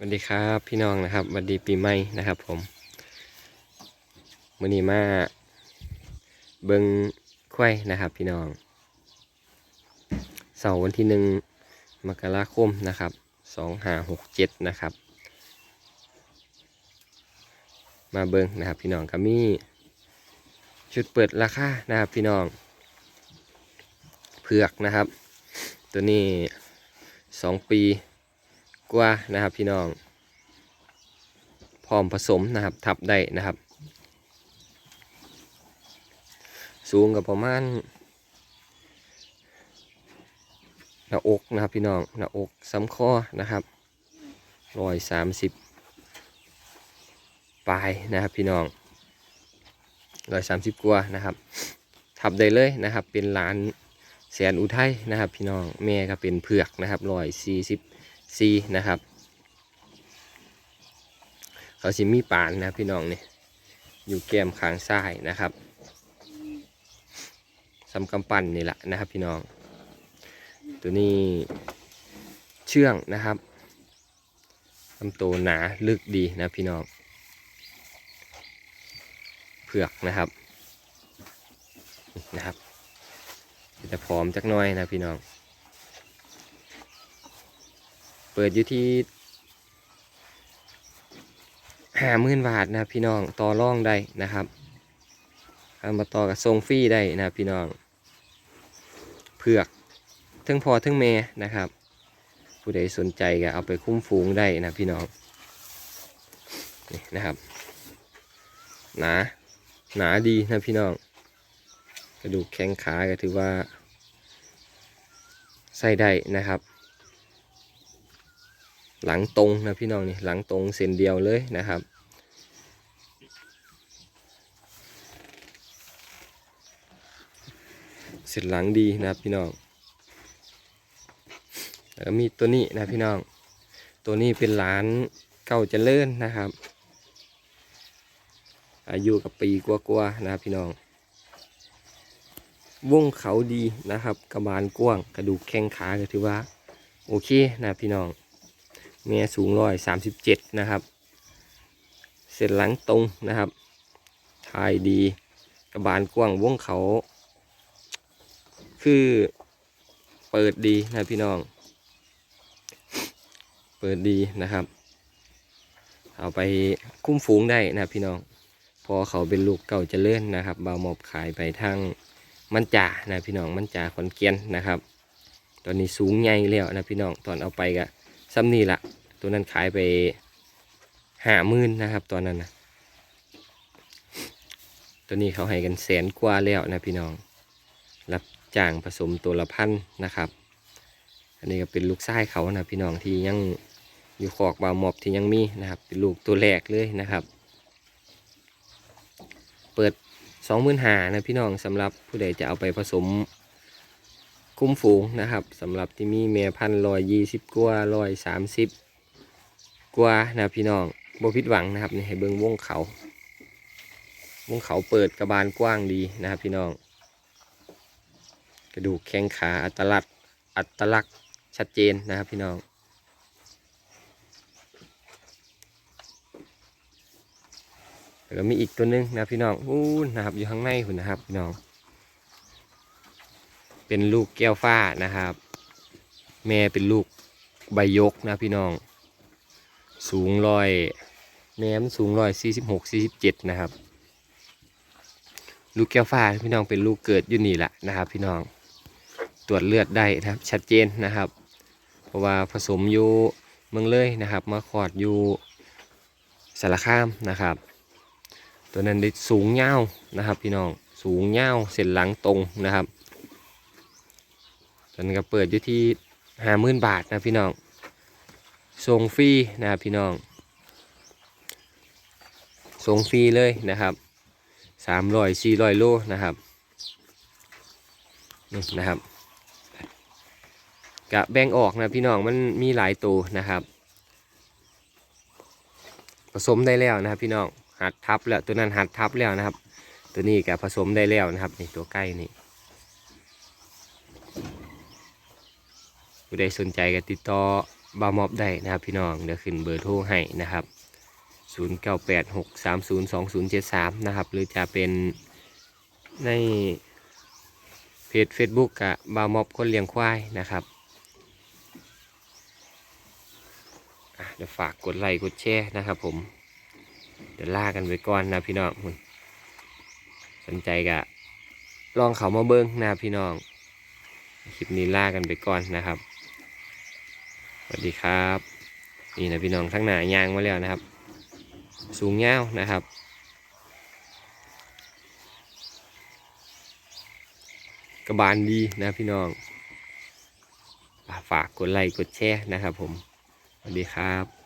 สวัสดีครับพี่น้องนะครับสวัสดีปีใหม่นะครับ ผมมือนี้มาเบิงควายนะครับ พี่น้องเสาร์วันที่หนึ่งมกราคมนะครับสองห้าหกเจ็ดนะครับ มาเบิงนะครับ พี่น้องก็มีชุดเปิดราคานะครับ พี่น้อง เผือกนะครับ ตัวนี้สองปี กว่านะครับพี่น้อง พร้อมผสมนะครับทับได้นะครับ สูงกับประมาณหน้าอกนะครับพี่น้องหน้าอกซ้ำคอนะครับร้อยสามสิบปลายนะครับพี่น้องร้อยสามสิบกว่านะครับ ทับได้เลยนะครับ เป็นหลานแสนอุทัยนะครับ พี่น้องแม่ก็เป็นเผือกนะครับร้อยสี่สิบ ซีนะครับ เขาสิมีปานนะพี่น้องนี่อยู่แก้มขางซ้ายนะครับสำกำปั้นนี่แหละนะครับพี่น้อง ตัวนี้เชื่องนะครับลำตัวหนาลึกดีนะพี่น้อง เผือกนะครับนะครับจะพร้อมจักน้อยนะพี่น้อง เปิดอยู่ที่ห้าหมื่นบาทนะครับพี่น้องต่อร่องได้นะครับเอามาต่อกับทรงฟรีได้นะครับพี่น้อง เผือกทั้งพอทั้งแม่นะครับ ผู้ใดสนใจก็เอาไปคุ้มฟูงได้นะพี่น้องนี่นะครับหนาหนาดีนะพี่น้อง กระดูกแข้งขาก็ถือว่าใส่ได้นะครับ หลังตรงนะพี่น้องนี่หลังตรงเส้นเดียวเลยนะครับเสร็จหลังดีนะครับพี่น้องแล้วก็มีตัวนี้นะพี่น้อง ตัวนี้เป็นหลานเก่าเจริญนะครับ อายุกับปีกว่าๆนะครับพี่น้องวงเขาดีนะครับ กระบาลกว้าง กระดูกแข้งขาก็ถือว่า โอเคนะพี่น้อง เมียสูงร้อยสามสิบเจ็ดนะครับ เส้นหลังตรงนะครับทายดีกระบาลกว้างวงเขา คือเปิดดีนะพี่น้อง เปิดดีนะครับ เอาไปคุ้มฝูงได้นะพี่น้อง พอเขาเป็นลูกเก่าจะเลื่อนนะครับบาวหมอบขายไปทางมันจ่านะพี่น้องมันจ่าขอนเกียนนะครับ ตอนนี้สูงใหญ่แล้วนะพี่น้องตอนเอาไปกะ ซ้ำนี่ละตัวนั้นขายไปห้าหมื่นนะครับตอนนั้นนะตัวนี้เขาให้กันแสนกว่าแล้วนะพี่น้อง รับจ้างผสมตัวละพันนะครับ อันนี้ก็เป็นลูกชายเขานะพี่น้องที่ยังอยู่ขอกบาวหมอบที่ยังมีนะครับ เป็นลูกตัวแรกเลยนะครับ เปิดสองหมื่นหานะพี่น้องสำหรับผู้ใดจะเอาไปผสม คุ้มฝูงนะครับสำหรับที่มีเมียพันรอยยี่สิบกว่าร้อยสามสิบกว่านะพี่น้องบ่ผิดหวังนะครับนี่ให้เบิ้งวงเขาวงเขาเปิดกระบาลกว้างดีนะครับพี่น้อง กระดูกแข้งขาอัตลักษณ์อัตลักษณ์ชัดเจนนะครับพี่น้องแล้วก็มีอีกตัวหนึงนะพี่น้องอู้นะครับอยู่ข้างในคุณนะครับพี่น้อง เป็นลูกแก้วฟ้านะครับ แม่เป็นลูกใบยกนะพี่น้อง สูงร้อยแม่มสูงร้อยสี่สิบหกสี่สิบเจ็ดนะครับ ลูกแก้วฟ้าพี่น้องเป็นลูกเกิดอยู่นี่แหละนะครับ พี่น้องตรวจเลือดได้นะครับ ชัดเจนนะครับ เพราะว่าผสมอยู่เมืองเลยนะครับ มาขอดอยู่สารคามนะครับ ตัวนั้นได้สูงเงานะครับ พี่น้องสูงเงาเส้นหลังตรงนะครับ นนี้ก็เปิดอยู่ที่ห้าหมื่นบาทนะพี่น้องส่งฟรีนะพี่น้องส่งฟรีเลยนะครับสามร้อยสี่ร้อยโลนะครับนี่นะครับกะแบ่งออกนะพี่น้องมันมีหลายตัวนะครับ ผสมได้แล้วนะครับพี่น้องหัดทับแล้วตัวนั้นหัดทับแล้วนะครับ ตัวนี้กะผสมได้แล้วนะครับนี่ตัวใกล้นี่ ผู้ใดสนใจก็ติดต่อบาวมอบได้นะครับพี่น้องเดี๋ยวขึ้นเบอร์โทรให้นะครับ 0986302073 นะครับ หรือจะเป็นในเพจ Facebook กับบาวมอบคนเลี้ยงควายนะครับเดี๋ยวฝากกดไลค์กดแชร์นะครับผม เดี๋ยวลากันไปก่อนนะพี่น้องคุณสนใจกะลองเขามาเบิ้งนะพี่น้อง คลิปนี้ลากันไปก่อนนะครับ สวัสดีครับ นี่นะพี่น้องทั้งหนายางมาแล้วนะครับ สูงเงาวนะครับกระบาลดีนะพี่น้อง ฝากกดไลค์กดแชร์นะครับผม สวัสดีครับ